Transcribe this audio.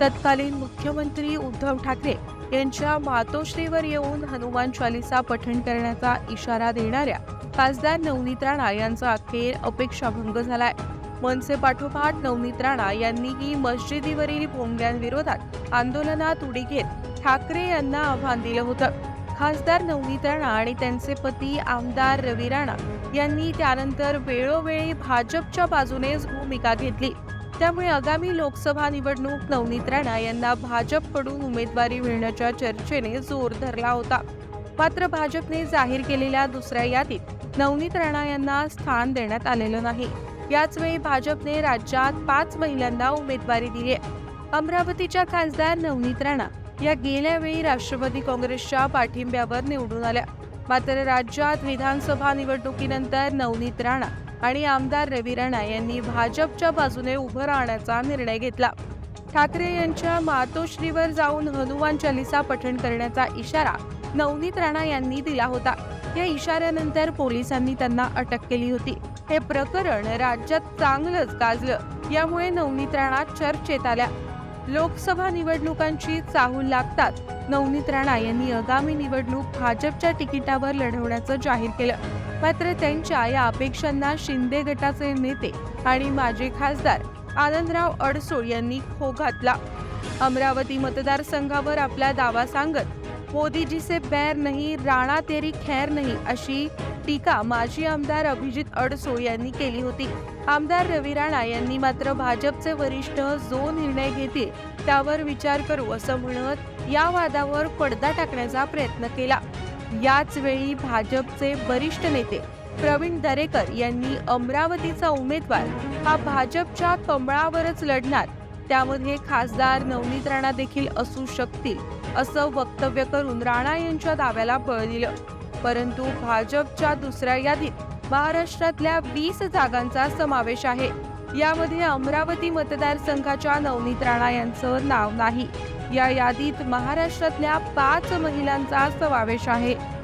तत्कालीन मुख्यमंत्री उद्धव ठाकरे यांच्या मातोश्रीवर येऊन हनुमान चालिसा पठण करण्याचा इशारा देणाऱ्या खासदार नवनीत राणा यांचा अखेर अपेक्षाभंग झालाय. मनसे पाठोपाठ नवनीत राणा यांनीही मस्जिदीवरील भोंग्यांविरोधात आंदोलनात उडी घेत ठाकरे यांना आव्हान दिलं होतं. खासदार नवनीत राणा आणि त्यांचे पती आमदार रवी राणा यांनी त्यानंतर वेळोवेळी भाजपच्या बाजूनेच भूमिका घेतली. त्यामुळे आगामी लोकसभा निवडणूक नवनीत राणा यांना भाजपकडून उमेदवारी मिळण्याच्या चर्चेने जोर धरला होता. मात्र भाजपने जाहीर केलेल्या दुसऱ्या यादीत नवनीत राणा यांना स्थान देण्यात आलेलं नाही. याचवेळी भाजपने राज्यात पाच महिलांना उमेदवारी दिली आहे. अमरावतीच्या खासदार नवनीत राणा या गेल्या वेळी राष्ट्रवादी काँग्रेसच्या पाठिंब्यावर निवडून आल्या. मात्र राज्यात विधानसभा निवडणुकीनंतर नवनीत राणा आणि आमदार रवी राणा यांनी भाजपच्या बाजूने उभं राहण्याचा निर्णय घेतला. ठाकरे यांच्या मातोश्रीवर जाऊन हनुमान चालिसा पठण करण्याचा इशारा नवनीत राणा यांनी दिला होता. या इशाऱ्यानंतर पोलिसांनी त्यांना अटक केली होती. हे प्रकरण राज्यात चांगलंच गाजलं. यामुळे नवनीत राणा चर्चेत आल्या. लोकसभा निवडणुकांची चाहूल लागताच नवनीत राणा यांनी आगामी निवडणूक भाजपच्या तिकिटावर लढवण्याचं जाहीर केलं. मात्र त्यांच्या या अपेक्षांना शिंदे गटाचे नेते आणि माजी खासदार आनंदराव अडसूळ यांनी खो घातला. अमरावती मतदारसंघावर आपला दावा सांगत मोदीजी से बैर नाही राणा तेरी खैर नाही अशी टीका माजी आमदार अभिजित अडसो यांनी केली होती. आमदार रवी राणा यांनी मात्र भाजपचे वरिष्ठ जो निर्णय घेतील त्यावर विचार करू असं म्हणत या वादावर पडदा टाकण्याचा प्रयत्न केला. याच वेळी भाजपचे वरिष्ठ नेते प्रवीण दरेकर यांनी अमरावतीचा उमेदवार हा भाजपच्या कमळावरच लढणार त्यामध्ये खासदार नवनीत राणा देखील असू शकतील असं वक्तव्य करून राणा यांच्या दाव्याला बळ दिलं. परंतु भाजपच्या दुसऱ्या यादीत महाराष्ट्रातल्या वीस जागांचा समावेश आहे. यामध्ये अमरावती मतदारसंघाच्या नवनीत राणा यांचं नाव नाही. या यादीत महाराष्ट्रातल्या पाच महिलांचा समावेश आहे.